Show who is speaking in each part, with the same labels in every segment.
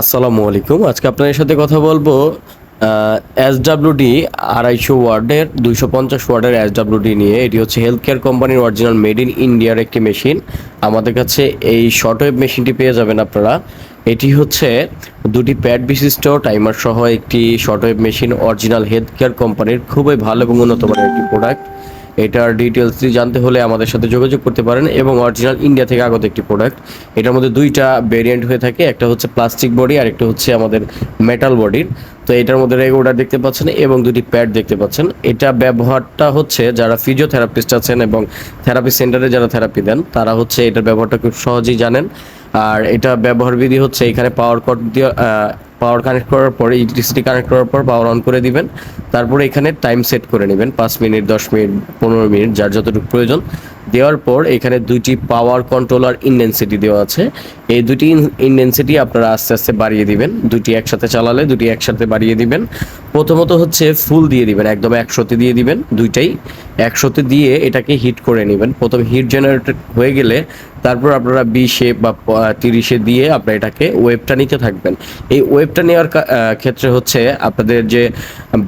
Speaker 1: আসসালামু আলাইকুম। আজকে আপনাদের সাথে কথা বলব এস ডাব্লিউডি আড়াইশো ওয়ার্ডের, দুইশো পঞ্চাশ ওয়ার্ডের এস ডাব্লিউডি নিয়ে। এটি হচ্ছে হেলথ কেয়ার কোম্পানির অরিজিনাল মেড ইন ইন্ডিয়ার একটি মেশিন আমাদের কাছে এই শর্ট ওয়েভ মেশিনটি পেয়ে যাবেন আপনারা। এটি হচ্ছে দুটি প্যাড বিশিষ্ট টাইমার সহ একটি short wave machine original health care কোম্পানির খুবই ভালো এবং উন্নত মানের একটি প্রোডাক্ট এটার ডিটেলসটি জানতে হলে আমাদের সাথে যোগাযোগ করতে পারেন এবং অরিজিনাল ইন্ডিয়া থেকে আগত একটি প্রোডাক্ট এটার মধ্যে দুইটা ভেরিয়েন্ট হয়ে থাকে, একটা হচ্ছে প্লাস্টিক বডি আর একটা হচ্ছে আমাদের মেটাল বডির তো এটার মধ্যে রেগুলার দেখতে পাচ্ছেন এবং দুটি প্যাড দেখতে পাচ্ছেন। এটা ব্যবহারটা হচ্ছে যারা ফিজিওথেরাপিস্ট আছেন এবং থেরাপি সেন্টারে যারা থেরাপি দেন, তারা হচ্ছে এটার ব্যবহারটা খুব সহজেই জানেন। আর এটা ব্যবহার বিধি হচ্ছে এখানে পাওয়ার কট দিয়ে পাওয়ার কানেক্ট করার পরে ইলেকট্রিসিটি কানেক্ট করার পর পাওয়ার অন করে দিবেন। তারপরে এখানে টাইম সেট করে নেবেন, পাঁচ মিনিট, দশ মিনিট, পনেরো মিনিট, যার যতটুকু প্রয়োজন। দেওয়ার পর এখানে দুইটি পাওয়ার কন্ট্রোলার ইনডেন্সিটি দেওয়া আছে। এই দুটি ইনডেন্সিটি আপনারা আস্তে আস্তে বাড়িয়ে দিবেন। দুটি একসাথে চালালে দুটি একসাথে বাড়িয়ে দিবেন। প্রথমত হচ্ছে ফুল দিয়ে দিবেন, একদম একশোতে দিয়ে দিবেন দুইটাই। একশোতে দিয়ে এটাকে হিট করে নেবেন। প্রথম হিট জেনারেটেড হয়ে গেলে তারপর আপনারা বিশে বা তিরিশে দিয়ে আপনারা এটাকে ওয়েবটা নিতে থাকবেন। এই ওয়েবটা নেওয়ার ক্ষেত্রে হচ্ছে আপনাদের যে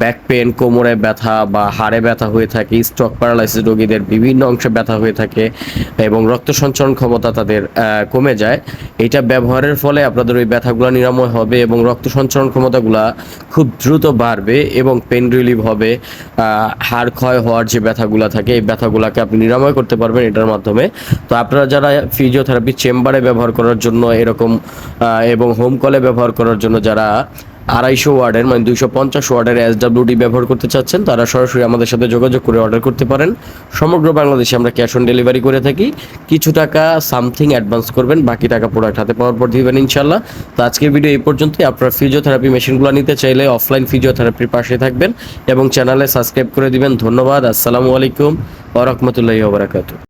Speaker 1: ব্যাক পেন কোমরে ব্যথা বা হাড়ে ব্যথা হয়ে থাকে স্ট্রক প্যারালাইসিস রোগীদের বিভিন্ন অংশে ব্যথা হয়ে থাকে এবং রক্ত সঞ্চালন ক্ষমতা তাদের কমে যায়। এটা ব্যবহারের ফলে আপনাদের ওই ব্যথাগুলো নিরাময় হবে এবং রক্ত সঞ্চালন ক্ষমতাগুলা খুব দ্রুত বাড়বে এবং পেন রিলিভ হবে। হাড় ক্ষয় হওয়ার যে ব্যথাগুলা থাকে, এই ব্যথাগুলাকে আপনি নিরাময় করতে পারবেন এটার মাধ্যমে। তো আপনারা যারা ফিজিওথেরাপি চেম্বারে ব্যবহার করার জন্য এরকম এবং হোম কলে ব্যবহার করার জন্য যারা আড়াইশো ওয়ার্ডের মানে দুইশো পঞ্চাশ ওয়ার্ডের এস ডাব্লিউডি ব্যবহার করতে চাচ্ছেন, তারা সরাসরি আমাদের সাথে যোগাযোগ করে অর্ডার করতে পারেন। সমগ্র বাংলাদেশে আমরা ক্যাশ অন ডেলিভারি করে থাকি। কিছু টাকা সামথিং অ্যাডভান্স করবেন, বাকি টাকা প্রোডাক্ট হাতে পাওয়ার পর দিবেন ইনশাল্লাহ তো আজকের ভিডিও এই পর্যন্তই। আপনারা ফিজিওথেরাপি মেশিনগুলো নিতে চাইলে অফলাইন ফিজিওথেরাপির পাশে থাকবেন এবং চ্যানেলে সাবস্ক্রাইব করে দিবেন। ধন্যবাদ, আসসালামু আলাইকুম ওরহমতুল্লাহি ওবরাকাতু